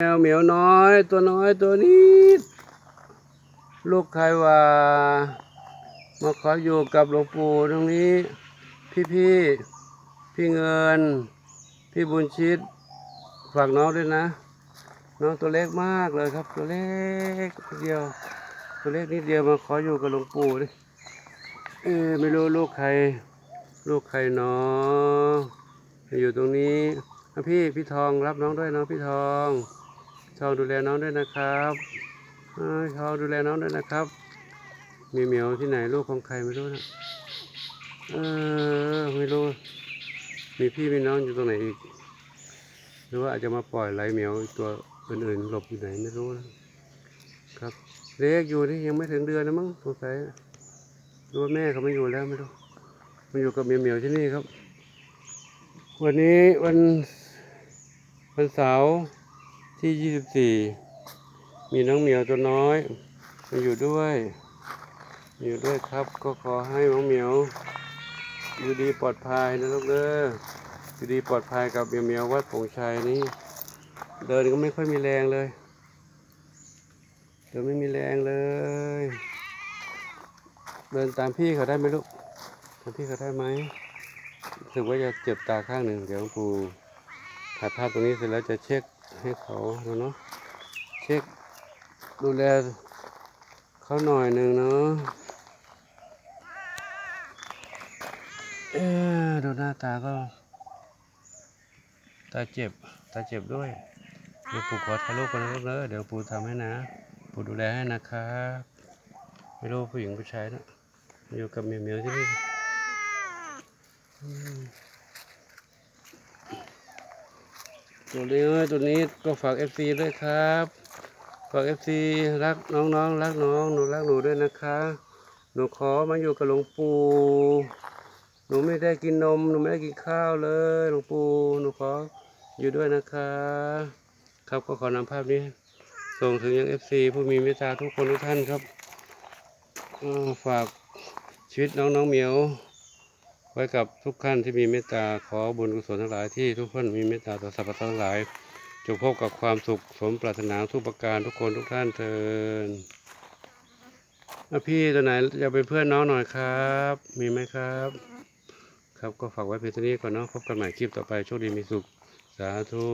แมวเหมียวน้อย ตัวน้อยตัวนี้ ลูกใครว่ามาขออยู่กับหลวงปู่ตรงนี้ พี่พี่พี่เงิน พี่บุญชิตฝากน้องด้วยนะ น้องตัวเล็กมากเลยครับ ตัวเล็กเดียว ตัวเล็กนิดเดียวมาขออยู่กับหลวงปู่ดิเออไม่รู้ลูกใคร ลูกใครเนาะอยู่ตรงนี้พี่พี่ทองรับน้องด้วยเนาะพี่ทอง ทองดูแลน้องด้วยนะครับเอ้ยทองดูแลน้องด้วยนะครับ มีเหมียวที่ไหนลูกของใครไม่รู้นะเออไม่รู้ มีพี่มีน้องอยู่ตรงไหนอีก หรือว่าอาจจะมาปล่อยไหลเหมียวตัวอื่นๆหลบอยู่ไหนไม่รู้นะครับ เล็กอยู่นี่ยังไม่ถึงเดือนนะมั้งสงสัยหรือว่าแม่เขาไม่อยู่แล้วไม่รู้มาอยู่กับเหมียวเหมียวที่นี่ครับ วันนี้วันวันเสาร์ ที่ยี่สิบสี่มีน้องเหมียวตัวน้อยมาอยู่ด้วยอยู่ด้วยครับ ก็ขอให้น้องเหมียวอยู่ดีปลอดภัยนะลูกเด้ออยู่ดีปลอดภัยกับเหมียวเหมียววัดผงชัยนี้เดินก็ไม่ค่อยมีแรงเลยเดินไม่มีแรงเลย เดินตามพี่เขาได้ไหมลูกตามพี่เขาได้ไหมรู้สึกว่าจะเจ็บตาข้างหนึ่งเดี๋ยวหลวงปู่ถ่ายภาพตรงนี้เสร็จแล้วจะเช็ค ให้เขาเนาะเช็คดูแลเขาหน่อยหนึ่งเนาะเอ๊ะดูหน้าตาก็ ตาเจ็บ ตาเจ็บด้วย เดี๋ยวปู่ขอถ่ายรูปกันนะลูกเนอเดี๋ยวปู่ทำให้นะ ปู่ดูแลให้นะครับไม่รู้ผู้หญิงผู้ชายนะอยู่กับเมียเมียวที่นี่อืม ตัวนี้เอ้ยตัวนี้ก็ฝากเอฟซีด้วยครับ ฝากเอฟซีรักน้องๆรักน้องหนูรักหนูด้วยนะคะ หนูขอมาอยู่กับหลวงปู่หนูไม่ได้กินนมหนูไม่ได้กินข้าวเลยหลวงปู่หนูขออยู่ด้วยนะคะ ครับก็ขอนำภาพนี้ ส่งถึงยังเอฟซีผู้มีเมตตาทุกคนทุกท่านครับฝากชีวิตน้องน้องเหมียว ไว้กับทุกท่านที่มีเมตตาขอบุญกุศลทั้งหลายที่ทุกท่านมีเมตตาต่อสรรพสัตว์ทั้งหลายจงพบกับความสุขสมปรารถนาทุกประการทุกคนทุกท่านเทินอะพี่ตัวไหนจะเป็นเพื่อนน้องหน่อยครับ มีไหมครับ ครับก็ฝากไว้เพียงเท่านี้ก่อนเนาะพบกันใหม่คลิปต่อไปโชคดีมีสุข สาธุ